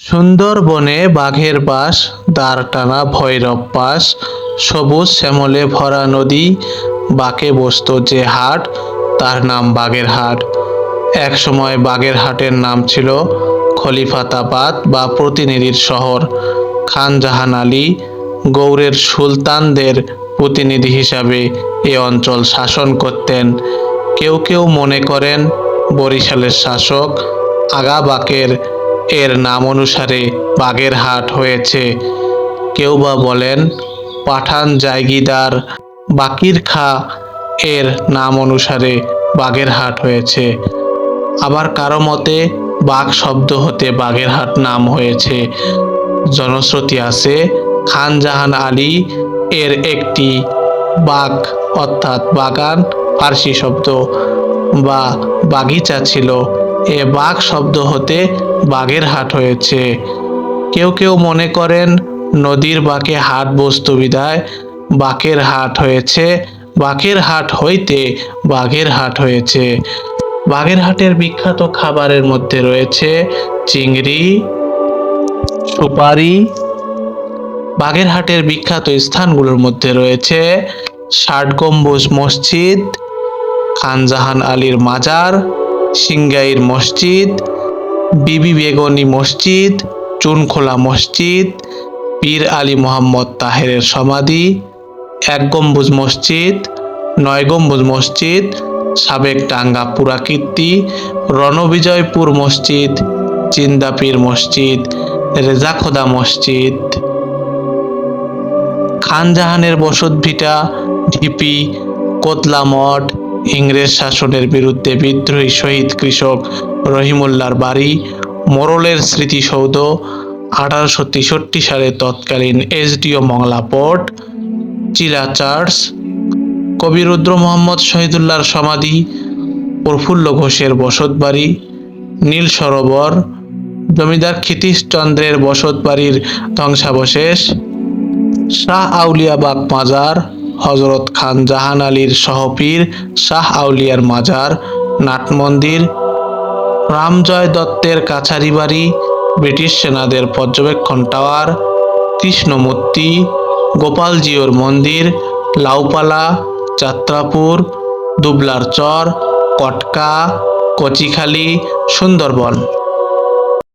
সুন্দরবনে বাঘের বাস দাঁড় ভৈরব পাস, সবুজ শ্যামলে ভরা নদী, বাঁকে বসত যে হাট, তার নাম বাগের হাট। এক সময় বাগের হাটের নাম ছিল খলিফাতাবাদ বা প্রতিনিধির শহর। খান জাহান আলী গৌড়ের সুলতানদের প্রতিনিধি হিসাবে এ অঞ্চল শাসন করতেন। কেউ কেউ মনে করেন, বরিশালের শাসক, আগা বাকের এর নাম অনুসারে বাগেরহাট হয়েছে। কেউ বা বলেন, পাঠান জায়গিদার বাকির খা এর নাম অনুসারে বাগেরহাট হয়েছে। আবার কারও মতে, বাঘ শব্দ হতে বাগেরহাট নাম হয়েছে। জনশ্রুতি আছে, খান জাহান আলী এর একটি বাগ অর্থাৎ বাগান, ফার্সি শব্দ, বা বাগিচা ছিল। এ বাঘ শব্দ হতে বাঘের হাট হয়েছে। কেউ কেউ মনে করেন, নদীর বাঁকে হাট বস্তু বিদায়, বাকের হাট হয়েছে, বাকের হাট হইতে বাঘের হাট হয়েছে। বাঘের হাটের বিখ্যাত খাবারের মধ্যে রয়েছে চিংড়ি, সুপারি। বাগেরহাটের বিখ্যাত স্থানগুলোর মধ্যে রয়েছে ষাট গম্বুজ মসজিদ, খানজাহান আলীর মাজার সিংগাইর মসজিদ, বিবি বেগনি মসজিদ, চুনখোলা মসজিদ, পীর আলী মোহাম্মদ তাহেরের সমাধি, এক গম্বুজ মসজিদ, নয় গম্বুজ মসজিদ, সাবেক টাঙ্গা পুরাকীর্তি, রণবিজয়পুর মসজিদ চিন্দাপীর মসজিদ, রেজাখোদা মসজিদ। খানজাহানের বসতভিটা, ঢিপি, কোতলা মঠ ইংরেজ শাসনের বিরুদ্ধে বিদ্রোহী শহীদ কৃষক রহিমুল্লার বাড়ি, মোরলের স্মৃতিসৌধ, আঠারোশো তেষট্টি সালে তৎকালীন SDO Mongla port, Chila church কবি রুদ্র মোহাম্মদ শহীদুল্লাহর সমাধি, প্রফুল্ল ঘোষের বসতবাড়ি, নীল সরোবর, জমিদার ক্ষিতীশ চন্দ্রের বসতবাড়ির ধ্বংসাবশেষ, শাহ আউলিয়াবাগ মাজার হজরত খান জাহান আলীর সহপীর শাহ আউলিয়ার মাজার নাট মন্দির রামজয় দত্তের কাছারি বাড়ি, ব্রিটিশ সেনাদের পর্যবেক্ষণ টাওয়ার, কৃষ্ণমূর্তি গোপালজিওর মন্দির, লাউপালা, যাত্রাপুর, দুবলার চর, কটকা, কচিখালি, সুন্দরবন।